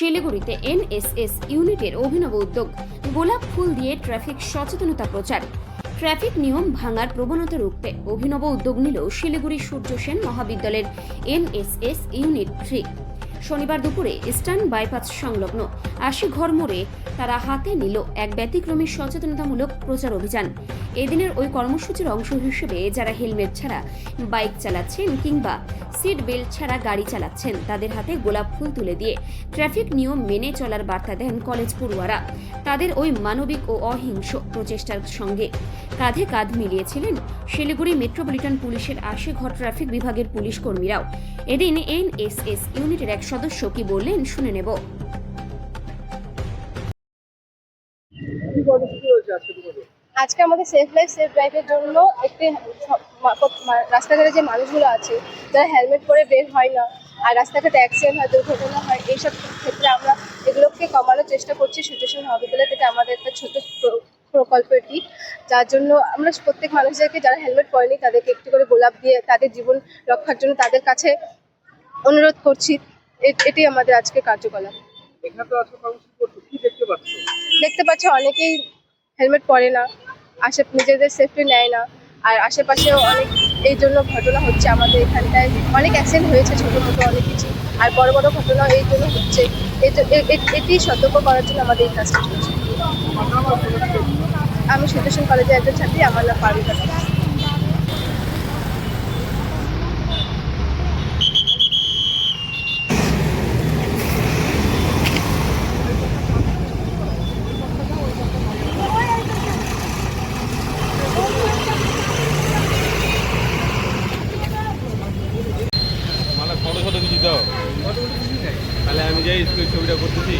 শিলিগুড়িতে এনএসএস ইউনিটের অভিনব উদ্যোগ। গোলাপ ফুল দিয়ে ট্রাফিক সচেতনতা প্রচার। ট্রাফিক নিয়ম ভাঙার প্রবণতা রুখতে অভিনব উদ্যোগ নিল শিলিগুড়ি সূর্য সেন মহাবিদ্যালয়ের এনএসএস ইউনিট থ্রি। শনিবার দুপুরে ইস্টার্ন বাইপাস সংলগ্ন আশি ঘর মোড়ে তারা হাতে নিল এক ব্যতিক্রমী সচেতনতামূলক প্রচার অভিযান। এদিনের ওই কর্মসূচির অংশ হিসেবে যারা হেলমেট ছাড়া বাইক চালাচ্ছেন কিংবা সিট বেল্ট ছাড়া গাড়ি চালাচ্ছেন, তাদের হাতে গোলাপ ফুল তুলে দিয়ে ট্রাফিক নিয়ম মেনে চলার বার্তা দেন কলেজ পড়ুয়ারা। তাদের ওই মানবিক ও অহিংস প্রচেষ্টার সঙ্গে কাঁধে কাঁধ মিলিয়েছিলেন শিলিগুড়ি মেট্রোপলিটন পুলিশের আশি ঘর ট্রাফিক বিভাগের পুলিশ কর্মীরাও। এদিন এনএসএস ইউনিটের এক সদস্য কি বললেন শুনে নেব। আজকে আজকে আমাদের সেফ লাইফ সেফ ড্রাইভের জন্য একটি রাস্তাঘাটে যে মানুষগুলো আছে যারা হেলমেট পরে বের হয় না আর রাস্তাঘাটে অ্যাক্সিডেন্ট হয় দুর্ঘটনা হয় এইসব ক্ষেত্রে আমরা এগুলোকে কমানোর চেষ্টা করছি সূর্যসেন মহাবিদ্যালয় থেকে আমাদের একটা ছোট প্র- প্রকল্প এটি। যার জন্য আমরা প্রত্যেক মানুষদেরকে যারা হেলমেট পরেনি তাদেরকে একটু করে গোলাপ দিয়ে তাদের জীবন রক্ষার জন্য তাদের কাছে অনুরোধ করছি। এটি আমাদের আজকে কার্যকলাপ। দেখতে পাচ্ছি? অনেকেই হেলমেট পরে না। আশে নিজেদের সেফটি নেয় না। আর আশেপাশেও অনেক এই জন্য ঘটনা হচ্ছে আমাদের এখানটায়। অনেক অ্যাক্সিডেন্ট হয়েছে ছোটো মোটো অনেক কিছু। আর বড় বড় ঘটনা এই জন্য হচ্ছে। এটি সতর্ক করার জন্য আমাদের এই কাজটা চলছে আমি সুদর্শন কলেজে একজন ছাত্রী আমার নাম পারুকা జై స్కూల్ చూడ గుర్తుంది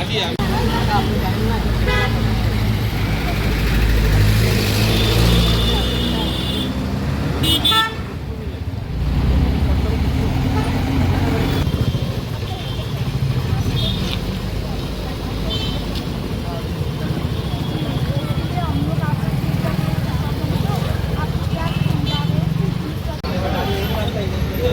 আজি అది